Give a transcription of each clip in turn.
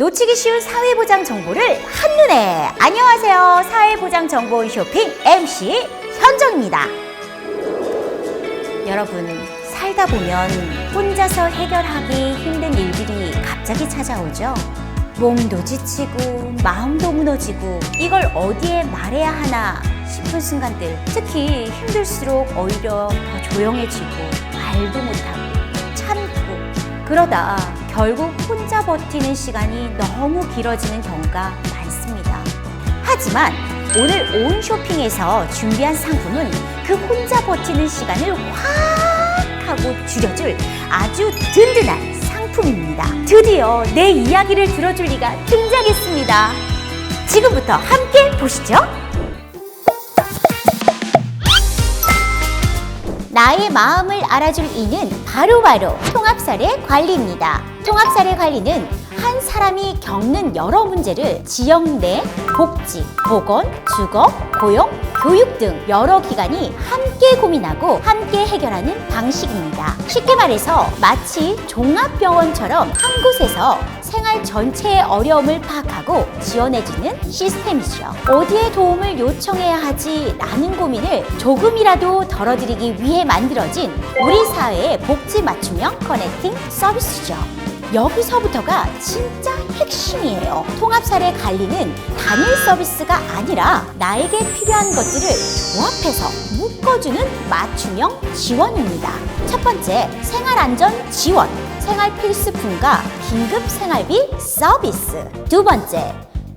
놓치기 쉬운 사회보장 정보를 한눈에. 안녕하세요. 사회보장 정보 쇼핑 MC 현정입니다. 여러분 살다 보면 혼자서 해결하기 힘든 일들이 갑자기 찾아오죠. 몸도 지치고 마음도 무너지고 이걸 어디에 말해야 하나 싶은 순간들 특히 힘들수록 오히려 더 조용해지고 말도 못하고 그러다 결국 혼자 버티는 시간이 너무 길어지는 경우가 많습니다. 하지만 오늘 온 쇼핑에서 준비한 상품은 그 혼자 버티는 시간을 확 하고 줄여줄 아주 든든한 상품입니다. 드디어 내 이야기를 들어줄 리가 등장했습니다. 지금부터 함께 보시죠. 나의 마음을 알아줄 이는 바로바로 통합사례 관리입니다. 통합사례 관리는 한 사람이 겪는 여러 문제를 지역 내 복지, 보건, 주거, 고용, 교육 등 여러 기관이 함께 고민하고 함께 해결하는 방식입니다. 쉽게 말해서 마치 종합병원처럼 한 곳에서 생활 전체의 어려움을 파악하고 지원해주는 시스템이죠. 어디에 도움을 요청해야 하지 라는 고민을 조금이라도 덜어드리기 위해 만들어진 우리 사회의 복지 맞춤형 커넥팅 서비스죠. 여기서부터가 진짜 핵심이에요. 통합사례 관리는 단일 서비스가 아니라 나에게 필요한 것들을 조합해서 묶어주는 맞춤형 지원입니다. 첫 번째, 생활안전 지원. 생활 필수품과 긴급 생활비 서비스. 두 번째,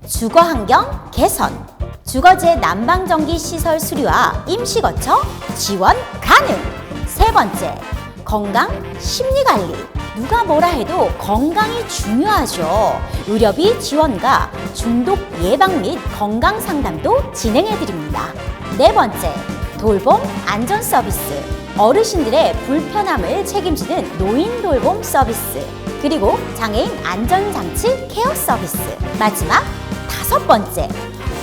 주거 환경 개선. 주거제 난방전기 시설 수리와 임시 거처 지원 가능. 세 번째, 건강 심리 관리. 누가 뭐라 해도 건강이 중요하죠. 의료비 지원과 중독 예방 및 건강 상담도 진행해 드립니다. 네 번째, 돌봄 안전 서비스. 어르신들의 불편함을 책임지는 노인 돌봄 서비스. 그리고 장애인 안전장치 케어 서비스. 마지막 다섯 번째,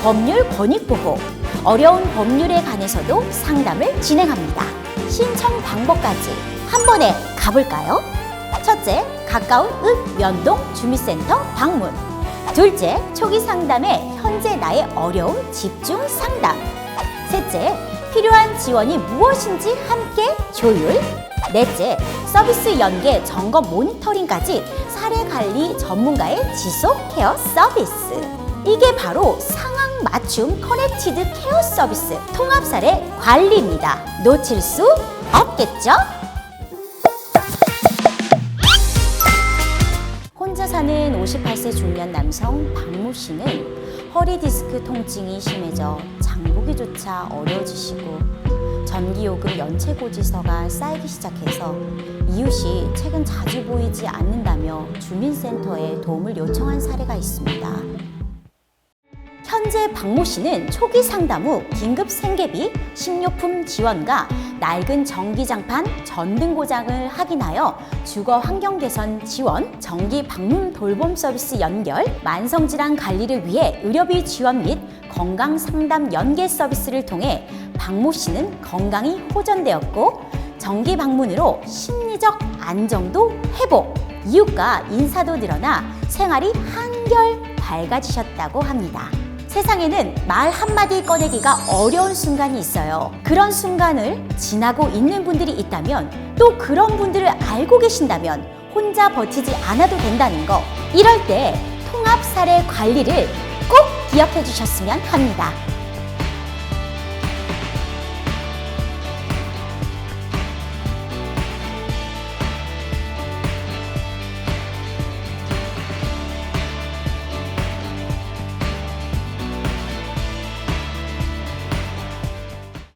법률 권익 보호. 어려운 법률에 관해서도 상담을 진행합니다. 신청 방법까지 한 번에 가볼까요? 첫째, 가까운 읍 면동 주민센터 방문. 둘째, 초기 상담에 현재 나의 어려움 집중 상담. 셋째, 필요한 지원이 무엇인지 함께 조율. 넷째, 서비스 연계 점검 모니터링까지 사례 관리 전문가의 지속 케어 서비스. 이게 바로 상황 맞춤 커넥티드 케어 서비스 통합 사례 관리입니다. 놓칠 수 없겠죠? 사는 58세 중년 남성 박모 씨는 허리 디스크 통증이 심해져 장보기조차 어려워지시고 전기요금 연체 고지서가 쌓이기 시작해서 이웃이 최근 자주 보이지 않는다며 주민센터에 도움을 요청한 사례가 있습니다. 현재 박모 씨는 초기 상담 후 긴급 생계비, 식료품 지원과 낡은 전기장판, 전등 고장을 확인하여 주거 환경 개선 지원, 정기 방문 돌봄 서비스 연결, 만성 질환 관리를 위해 의료비 지원 및 건강 상담 연계 서비스를 통해 박모 씨는 건강이 호전되었고 정기 방문으로 심리적 안정도 회복, 이웃과 인사도 늘어나 생활이 한결 밝아지셨다고 합니다. 세상에는 말 한마디 꺼내기가 어려운 순간이 있어요. 그런 순간을 지나고 있는 분들이 있다면 또 그런 분들을 알고 계신다면 혼자 버티지 않아도 된다는 거. 이럴 때 통합 사례 관리를 꼭 기억해 주셨으면 합니다.